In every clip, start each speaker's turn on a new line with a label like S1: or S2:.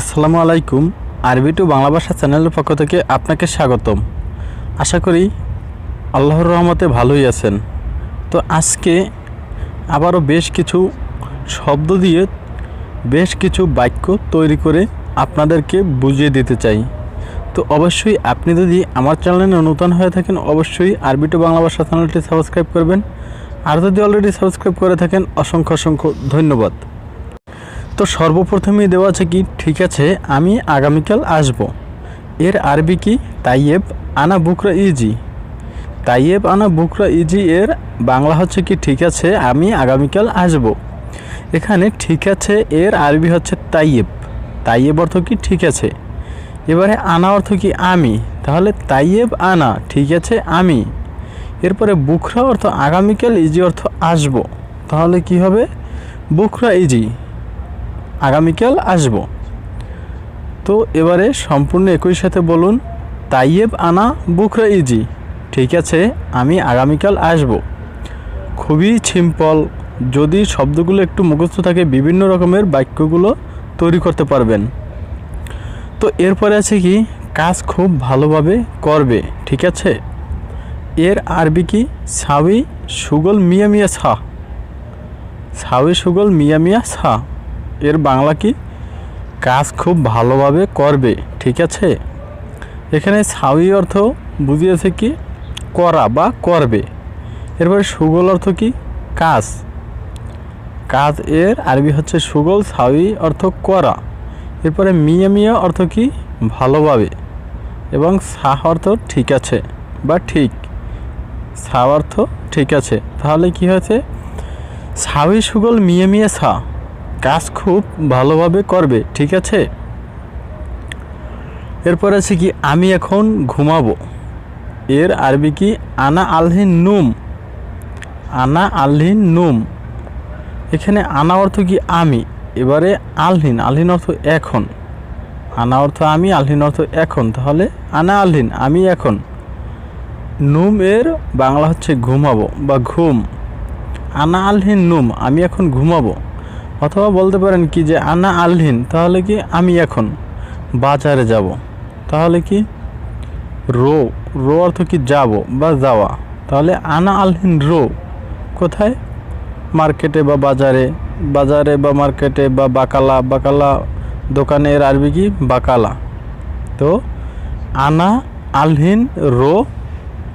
S1: আসসালামু আলাইকুম, আরবি টু বাংলা ভাষা চ্যানেলের পক্ষ থেকে আপনাকে স্বাগতম। আশা করি আল্লাহর রহমতে ভালোই আছেন। তো আজকে আবারও বেশ কিছু শব্দ দিয়ে বেশ কিছু বাক্য তৈরি করে আপনাদেরকে বুঝিয়ে দিতে চাই। তো অবশ্যই আপনি যদি আমার চ্যানেলে নতুন হয়ে থাকেন, অবশ্যই আরবি টু বাংলা ভাষা চ্যানেলটি সাবস্ক্রাইব করবেন। আর যদি অলরেডি সাবস্ক্রাইব করে থাকেন, অসংখ্য অসংখ্য ধন্যবাদ। তো সর্বপ্রথমেই দেওয়া আছে কি, ঠিক আছে, আমি আগামীকাল আসব। এর আরবি কি? তাইয়েব আনা বুকরা ইজি। তাইয়েব আনা বুকরা ইজি এর বাংলা হচ্ছে কি, ঠিক আছে, আমি আগামীকাল আসব। এখানে ঠিক আছে এর আরবি হচ্ছে তাইয়েব। তাইয়েব অর্থ কি, ঠিক আছে। এবারে আনা অর্থ কি, আমি। তাহলে তাইয়েব আনা, ঠিক আছে, আমি। এরপরে বুকরা অর্থ আগামীকাল, ইজি অর্থ আসব। তাহলে কি হবে? বুকরা ইজি। আগামীকাল আসব। তো এবারে সম্পূর্ণ একই সাথে বলুন, তাইয়েব আনা বুকরা ইজি। ঠিক আছে, আমি আগামীকাল আসব। খুবই সিম্পল, যদি শব্দগুলো একটু মুখস্থ থাকে, বিভিন্ন রকমের বাক্যগুলো তৈরি করতে পারবেন। তো এরপরে আছে কি, কাজ খুব ভালোভাবে করবে, ঠিক আছে? এর আরবি কি? সাউই সুগল মিয়া মিয়া ছা সাউই সুগল মিয়া মিয়া ছা এর বাংলা কি? কাজ খুব ভালোভাবে করবে, ঠিক আছে? এখানে সাউই অর্থ বুঝিয়েছে কি? করা বা করবে। এরপরে সুগল অর্থ কি? কাজ। কাজ এর আরবি হচ্ছে সুগল, সাউই অর্থ করা। এরপরে মিয়া মিয়া অর্থ কি? ভালোভাবে। এবং সাহ অর্থ ঠিক আছে বা ঠিক। সা অর্থ ঠিক আছে। তাহলে কি হয়েছে? সাউই, সুগল, মিয়া মিয়া সা। কাজ খুব ভালোভাবে করবে, ঠিক আছে? এরপর আছে কি, আমি এখন ঘুমাবো। এর আরবি কি? আনা আলহিন নুম। আনা আলহিন নুম। এখানে আনা অর্থ কি, আমি। এবারে আলহিন আলহিন অর্থ এখন। আনা অর্থ আমি, আলহিন অর্থ এখন। তাহলে আনা আলহিন, আমি এখন। নুম এর বাংলা হচ্ছে ঘুমাবো বা ঘুম। আনা আলহিন নুম, আমি এখন ঘুমাবো। অথবা বলতে পারেন কি যে আনা আলহিন, তাহলে কি আমি এখন বাজারে যাব? তাহলে কি রো রো অর্থ কি যাব বা যাওয়া? তাহলে আনা আলহিন রো কোথায়? মার্কেটে বা বাজারে। বাজারে বা মার্কেটে বা বাকালা বাকালা দোকানের আরবি কি? বাকালা। তো আনা আলহিন রো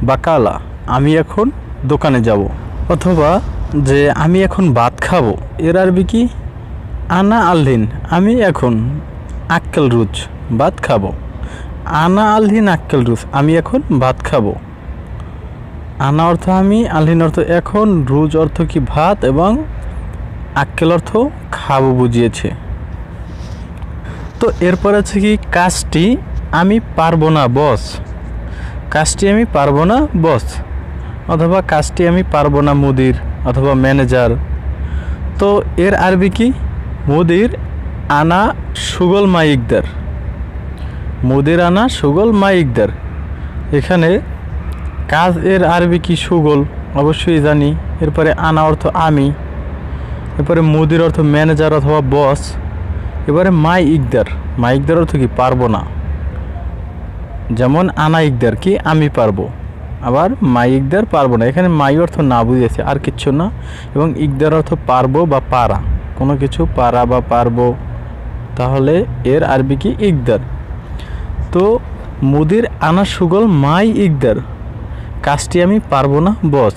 S1: বাকালা, আমি এখন দোকানে যাব। অথবা যে আমি এখন ভাত খাব এর আরবি কি? আনা আলহিন আমি এখন আক্কেল রুচ ভাত খাব। আনা আলহিন আক্কেল রুচ আমি এখন ভাত খাব। আনা অর্থ আমি আলহিন অর্থ এখন, রুজ অর্থ কি ভাত এবং আক্কেল অর্থ খাব বুঝিয়েছে। তো এরপর আছে কি কাজটি আমি পারব না, বস। কাজটি আমি পারব না, বস। অথবা কাজটি আমি পারব না, মুদির, অথবা ম্যানেজার। তো এর আরবি কি? মুদির আনা সুগল মাইকদার। মুদির আনা সুগল মাইকদার। এখানে কাজ এর আরবি কি সুগল? অবশ্যই জানি। এরপরে আনা অর্থ আমি। এরপরে মুদির অর্থ ম্যানেজার অথবা বস। এবারে মাই ইকদার মাই ইকদার অর্থ কি? পারব না। যেমন আনা ইকদার কি? আমি পারব। আবার মাই ইকদার পারব না। এখানে মাই অর্থ না বুঝেছে আর কিচ্ছু না। এবং ইকদার অর্থ পারব বা পারা। কোনো কিছু পারা বা পারব, তাহলে এর আরবি কি ইকদার? তো মুদির আনা সুগল মাই ইকদার। কাজটি আমি পারব না, বস।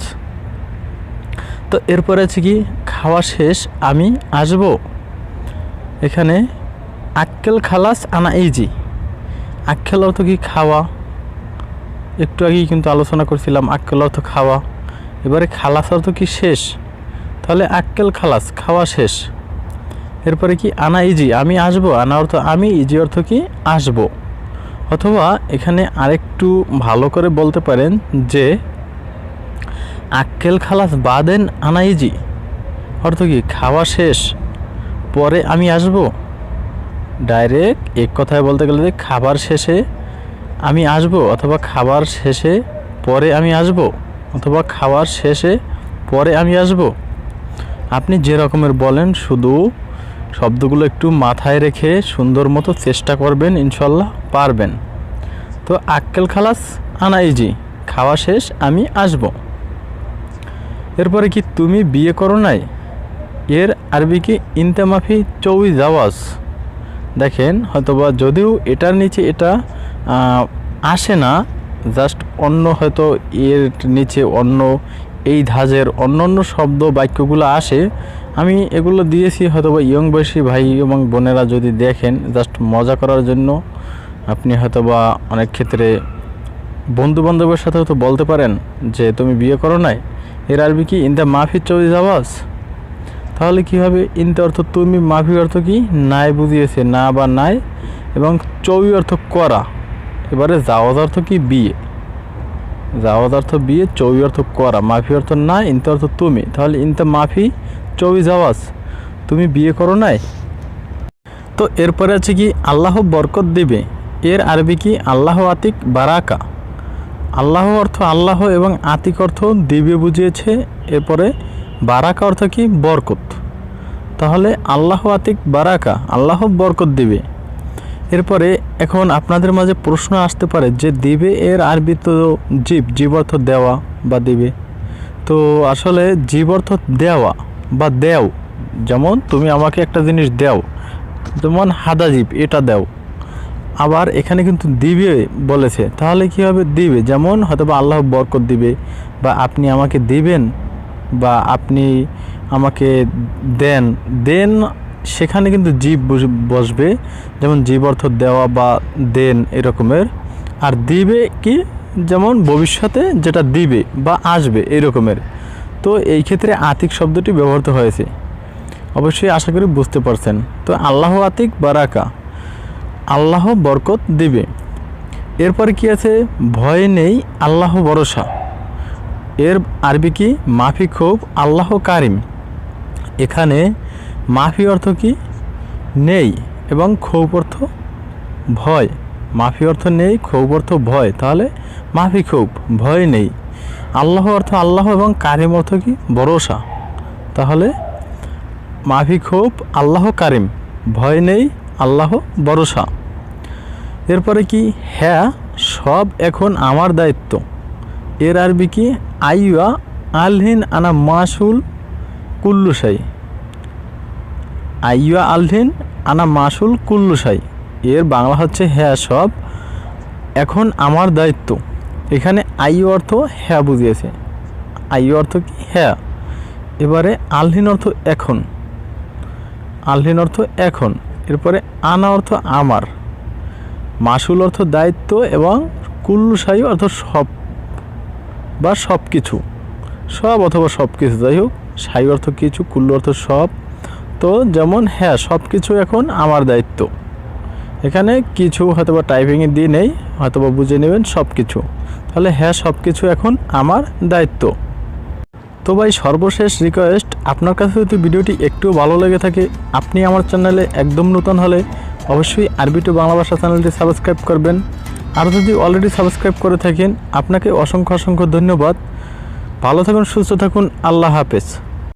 S1: তো এরপরে আছে কি, খাওয়া শেষ, আমি আসব। এখানে আক্কেল খালাস আনা ইজি আক্কেল অর্থ কি খাওয়া? একটু আগেই কিন্তু আলোচনা করছিলাম আক্কেল অর্থ খাওয়া। এবারে খালাস অর্থ কি শেষ? তাহলে আক্কেল খালাস, খাওয়া শেষ। এরপরে কি আনা ইজি, আমি আসব? আনা অর্থ আমি, ইজি অর্থ কি আসব? অথবা এখানে আরেকটু ভালো করে বলতে পারেন যে, আক্কেল খালাস বাদেন আনা ইজি। অর্থ কি খাওয়া শেষ, পরে আমি আসব? ডাইরেক্ট এক কথায় বলতে গেলে যে খাবার শেষে আমি আসব অথবা খাবার শেষে পরে আমি আসব অথবা খাওয়ার শেষে পরে আমি আসব? আপনি যে রকমের বলেন, শুধু শব্দগুলো একটু মাথায় রেখে সুন্দর মতো চেষ্টা করবেন, ইনশাল্লাহ পারবেন। তো আক্কেল খালাস আনা ইজি খাওয়া শেষ, আমি আসব। এরপরে কি তুমি বিয়ে করো নাই? এর আরবি কি ইন্তেমাফি চৌই জাওয়াজ? দেখেন, হয়তোবা যদিও এটার নিচে এটা আসে না জাস্ট অন্য হয়তো এর নিচে অন্য, এই ধাজের অন্য অন্য শব্দ বাক্যগুলো আসে। আমি এগুলো দিয়েছি হয়তো বা ইয়ং বয়সী ভাই এবং বোনেরা যদি দেখেন জাস্ট মজা করার জন্য আপনি হয়তো বা অনেক ক্ষেত্রে বন্ধু বান্ধবের সাথে হয়তো বলতে পারেন যে, তুমি বিয়ে করো নাই? এর আরবি কি, ইন দ্য মাফি চৌই জাওয়াজ তাহলে কি হবে? ইন ইনতে অর্থ তুমি মাফি অর্থ কি? নাই বুঝিয়েছে, না বা নাই এবং চৌই অর্থ করা। এবারে জাওয়াজ অর্থ কি বিয়ে? জাওয়াজ অর্থ বিয়ে চৌই অর্থ করা। মাফি অর্থ না ইনতে অর্থ তুমি। তাহলে ইনতে মাফি চৌই জাওয়াজ তুমি বিয়ে করো নাই? তো এরপরে আছে কি, আল্লাহ বরকত দিবে। এর আরবি কি, আল্লাহ আতিক বারাকা। আল্লাহ অর্থ আল্লাহ এবং আতিক অর্থ দিবে বুঝিয়েছে। এরপরে বারাকা অর্থ কি, বরকত। তাহলে আল্লাহ আতিক বারাকা, আল্লাহ বরকত দিবে। এরপরে এখন আপনাদের মাঝে প্রশ্ন আসতে পারে যে দিবে এর আরবি তো জীব জীব অর্থ দেওয়া বা দিবে? তো আসলে জীব অর্থ দেওয়া বা দেও, যেমন তুমি আমাকে একটা জিনিস দেও, যেমন হাদা জীব, এটা দেও। আবার এখানে কিন্তু দিবে বলেছে, তাহলে কি হবে? দিবে, যেমন হয়তো বা আল্লাহ বরকত দিবে, বা আপনি আমাকে দিবেন, বা আপনি আমাকে দেন। দেন সেখানে কিন্তু জীব বসবে, যেমন জীব অর্থ দেওয়া বা দেন এরকমের। আর দিবে কি? যেমন ভবিষ্যতে যেটা দিবে বা আসবে এরকমের। তো এই ক্ষেত্রে আতিক শব্দটি ব্যবহৃত হয়েছে। অবশ্যই আশা করি বুঝতে পারছেন। তো আল্লাহ আতিক বারাকা। আল্লাহ বরকত দিবে। এরপর কি আছে? ভয় নেই, আল্লাহ ভরসা। এর আরবি কি? মাফি খুব, আল্লাহ কারিম। এখানে মাফি অর্থ কি? নেই এবং ক্ষোভ অর্থ ভয়। মাফি অর্থ নেই, ক্ষোভ অর্থ ভয়। তাহলে মাফি খুব ভয় নেই। আল্লাহ অর্থ আল্লাহ এবং কারিম অর্থ কি? ভরসা। তাহলে মাফি খুব আল্লাহ কারিম। ভয় নেই, আল্লাহ ভরসা। এরপরে কি? হ্যাঁ সব এখন আমার দায়িত্ব। এর আরবি কি? আইয়া আলহিন আনা মাসুল কুল্লুসাই আইয়া আলহিন আনা মাসুল কুল্লুসাই এর বাংলা হচ্ছে হ্যাঁ সব। এখন আমার দায়িত্ব। এখানে আই অর্থ হ্যাঁ বুঝিয়েছে। আই অর্থ কি? হ্যাঁ। এবারে আলহিন অর্থ এখন। আলহিন অর্থ এখন। এরপরে আনা অর্থ আমার। মাসুল অর্থ দায়িত্ব এবং কুল্লুসাই অর্থ সব বা সব কিছু সব অথবা সব কিছু যাই হোক, সাই অর্থ কিছু, কুল্লু অর্থ সব। তো যেমন হ্যাঁ সব কিছু এখন আমার দায়িত্ব। এখানে কিছু হয়তোবা টাইপিংয়ে দিয়ে নেই, হয়তোবা বুঝে নেবেন সব কিছু তাহলে হ্যাঁ সব কিছু এখন আমার দায়িত্ব। তো ভাই, সর্বশেষ রিকোয়েস্ট আপনার কাছে যদি ভিডিওটি একটু ভালো লেগে থাকে, আপনি আমার চ্যানেলে একদম নতুন হলে অবশ্যই আরবি টু বাংলা ভাষা চ্যানেলটি সাবস্ক্রাইব করবেন। আর যদি অলরেডি সাবস্ক্রাইব করে থাকেন, আপনাকে অসংখ্য অসংখ্য ধন্যবাদ। ভালো থাকুন, সুস্থ থাকুন, আল্লাহ হাফেজ।